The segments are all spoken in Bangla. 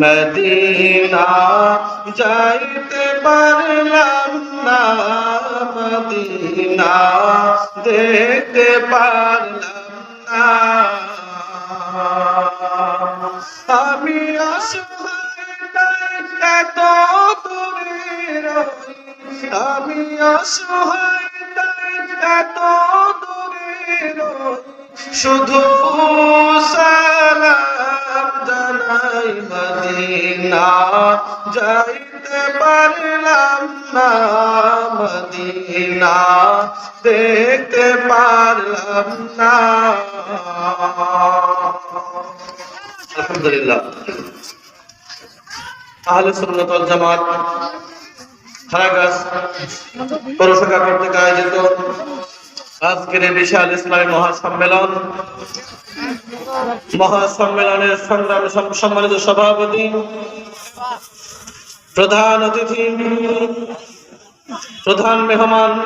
মদিনা যাইতে পারলাম না, মদিনা দেখতে পারলাম না। আমি এত দূরে আমি অসহায় এত দূরে রই, শুধু জানাই মদিনা যাইতে পারলাম না মদিনা দেখতে পারলাম না আলহামদুলিল্লাহ আহলে সুন্নাত ওয়াল জামাত খারাগাছ পৌরসভা কর্তৃক আয়োজিত আজকের এই বিশাল ইসলামী মহাসম্মেলন মহাসম্মেলনের সংগ্রামী সম- সম্মানিত সভাপতি, প্রধান অতিথি, প্রধান মেহমান,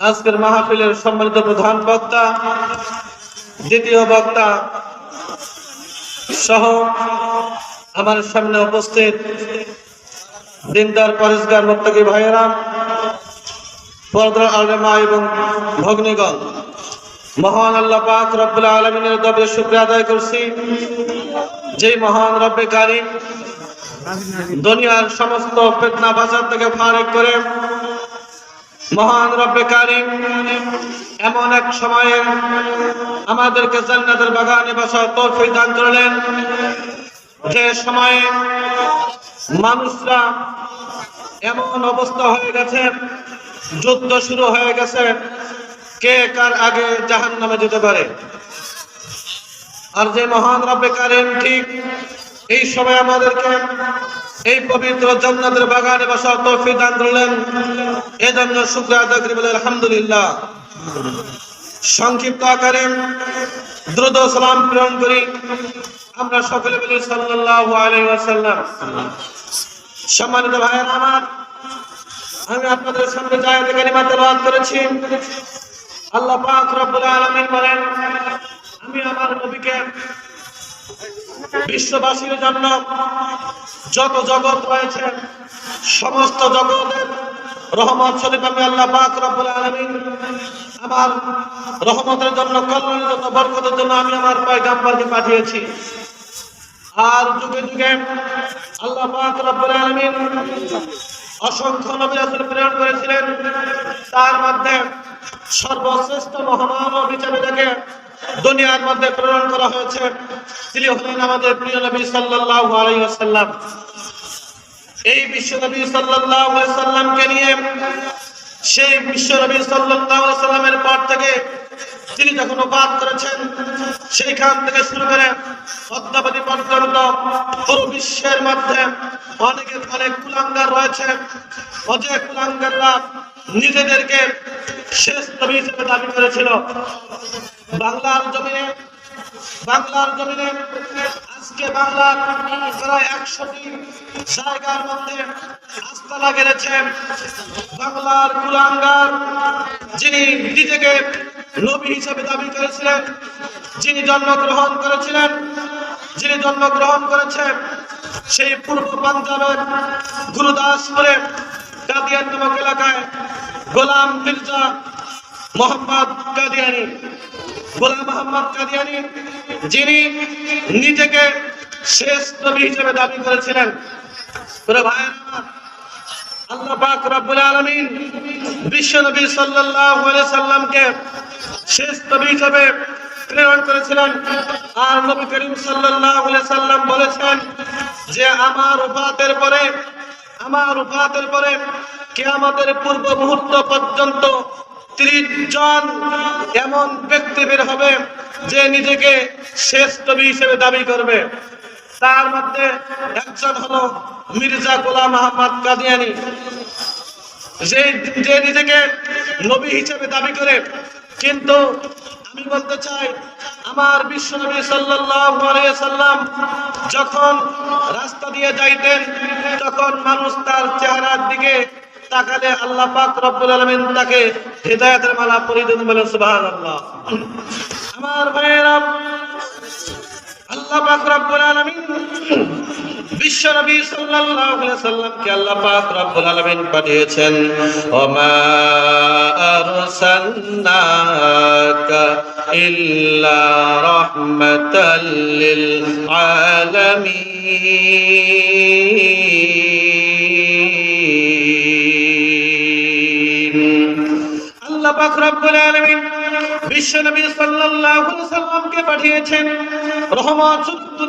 আজকের মাহফিলের সম্মানিত প্রধান বক্তা, দ্বিতীয় বক্তা সহ আমার সামনে উপস্থিত দিনদার পরিষ্কার মুক্তকি ভাইয়েরা পর্দার আলমা এবং ভগ্নীগণ। মহান আল্লাহ পাক রব্বুল আলমিনের দবে শুক্রিয়া আদায় করছি। যেই মহান রব্বে কারিম দুনিয়ার সমস্ত ফেতনা বাজার থেকে ফারেক করে মহান রব্বে কারিম এমন এক সময়ে আমাদেরকে জান্নাতের বাগানে বসার তৌফিক দান করলেন। যে সময়ে মানুষরা এমন অবস্থা হয়ে গেছে, যুদ্ধ শুরু হয়ে গেছে কে কার আগে জাহান নামে যেতে পারে? আর যে মহান রব্বে কারিম ঠিক এই সময় আমাদেরকে এই পবিত্র জান্নাতের বাগানে বসা তৌফিক দান করলেন। এজন্য শুক্র আদায় করি বলে আলহামদুলিল্লাহ। সংক্ষিপ্ত আকারে দ্রুত সালাম প্রেরণ করি। আমরা সকলে বলি সাল্লাল্লাহু আলাইহি সম্মানিত ভাইয়ের আমার, আমি আপনাদের সামনে তেলাওয়াত করেছি। আল্লাহ পাক রব্বুল আলামিন বলেন, আমি আমার নবীকে বিশ্ববাসীর জন্য যত জগৎ রয়েছে, সমস্ত জগতের রহমত শরীফ আমি আল্লাহ পাক রব্বুল আলামিন আমার রহমতের জন্য, কল্যাণের জন্য, বরকতের জন্য আমি আমার পয়গাম্বরকে পাঠিয়েছি। আর যুগে যুগে আল্লাহ পাক রব্বুল আলামিন অসংখ্য নবী রাসূল প্রেরণ করেছিলেন। তার মধ্যে সর্বশ্রেষ্ঠ মহামানব হিসেবে তাকে দুনিয়ার মধ্যে প্রেরণ করা হয়েছে। তিনি হলেন আমাদের প্রিয় নবী সাল্লাল্লাহু আলাইহি ওয়াসাল্লাম। এই বিশ্ব নবী সাল্লাল্লাহু আলাইহি সাল্লামকে নিয়ে সেই বিশ্ব নবী সাল্লাল্লাহু আলাইহি সাল্লামের পর থেকে তিনি যখন ওপাত করেছেন, সেইখান থেকে শুরু করে অদ্যাবধি পর্যন্ত পুরো বিশ্বের মধ্যে অনেকে অনেক কুলাঙ্গার রয়েছে। অজয় কুলাঙ্গাররা নিজেদেরকে শেষ নবী হিসেবে দাবি করেছিল। বাংলার জমিনে বাংলার জমিনে আজকে বাংলার প্রায় একশোটি জায়গার মধ্যে আস্তানা গেড়েছেন বাংলার কুলাঙ্গার, যিনি নিজেকে নবী হিসেবে দাবি করেছিলেন, যিনি জন্মগ্রহণ করেছিলেন, যিনি জন্মগ্রহণ করেছেন, সেই পূর্ব পাঞ্জাবের গুরুদাসপুরে কাদিয়ান নামক এলাকায় গোলাম মির্জা মোহাম্মদ কাদিয়ানি, গোলাম মোহাম্মদ কাদিয়ানি যিনি নিজেকে শেষ নবী হিসেবে দাবি করেছিলেন। হিসেবে প্রেরণ করেছিলেন। সাল্লাম যে, আমার উফাতের পরে, আমার উফাতের পরে কিয়ামতের পূর্ব মুহূর্ত পর্যন্ত ত্রিশ জন এমন ব্যক্তি বের হবে যে নিজেকে শেষ নবী হিসেবে দাবি করবে। তার মধ্যে একজন হলো মির্জা গোলাম আহমদ কাদিয়ানি। যে যে নিজেকে নবী হিসেবে দাবি করে। কিন্তু আমি বলতে চাই, আমার বিশ্ব নবী সাল্লাম যখন রাস্তা দিয়ে যাইতেন, তখন মানুষ তার চেহারার দিকে তাকালে আল্লাহ পাক রব্বুল আলামিন তাকে হেদায়েতের মালা পরিয়ে দেন বলেন, সুবহানাল্লাহ। আমার আল্লাহ আল্লাহ পাক রব্বুল আলামিন বিশ্ব নবী সাল্লাল্লাহু আলাইহি সাল্লামকে আল্লাহ পাক রব্বুল আলামিন পাঠিয়েছেন, ওমা আরসালনাকা ইল্লা রাহমাতাল লিল আলামিন। পাক রব্বুল আলামিন বিশ্ব নবী সাল্লাল্লাহু আলাইহি সাল্লামকে পাঠিয়েছেন রহমত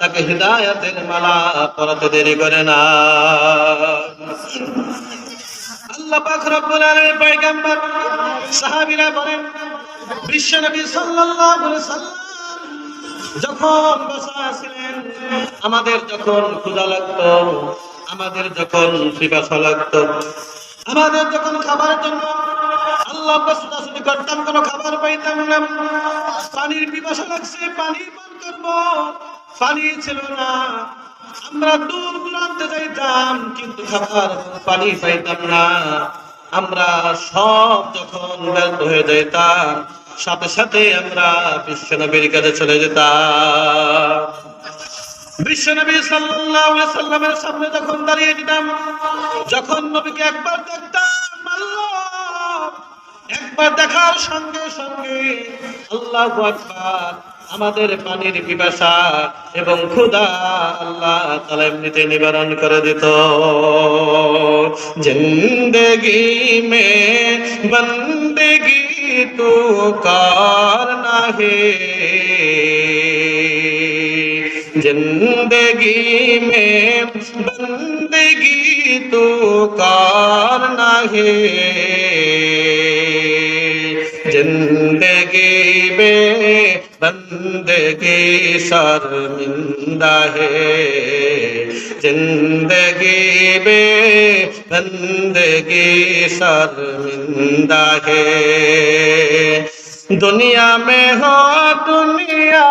তাকে হিদায়াতের মালা পরাতে দেরি করে না। আল্লাহ পাক রব্বুল আলামিন পয়গম্বর, সাহাবীরা বলেন বিশ্বনবী সাল্লাল্লাহু আলাইহি সাল্লাম যখন বসা ছিলেন আমাদের যখন ক্ষুধা লাগতো, আমাদের যখন পিপাসা লাগতো, আমাদের যখন খাবারের জন্য আল্লাহ ছুটাছুটি করতাম কোনো খাবার পাইতাম না। পানির পিপাসা লাগছে, পানি পান করব। পানি ছিল না। আমরা দূর দূরান্তে যাইতাম, কিন্তু খাবার পানি পাইতাম না। আমরা সব যখন ব্যর্থ হয়ে যাইতাম, সাথে সাথে আমরা বিশ্বনবীর কাছে চলে যেতাম। বিশ্বনবী সাল্লাল্লাহু আলাইহি সাল্লামের সামনে যখন দাঁড়িয়ে দিতাম, যখন নবীকে একবার দেখতাম, আল্লাহ! একবার দেখার সঙ্গে সঙ্গে আল্লাহু আমাদের পানির পিপাসা এবং ক্ষুধা আল্লাহ তাআলা এমনিতে নিবারণ করে দিত জিন্দগি মে বন্দগি তু করনা হে जिंदगी में बंदगी तो करना है जिंदगी में बंदगी शर्मिंदा है। ज़िंदगी में बंदगी शर्मिंदा है। दुनिया में हो दुनिया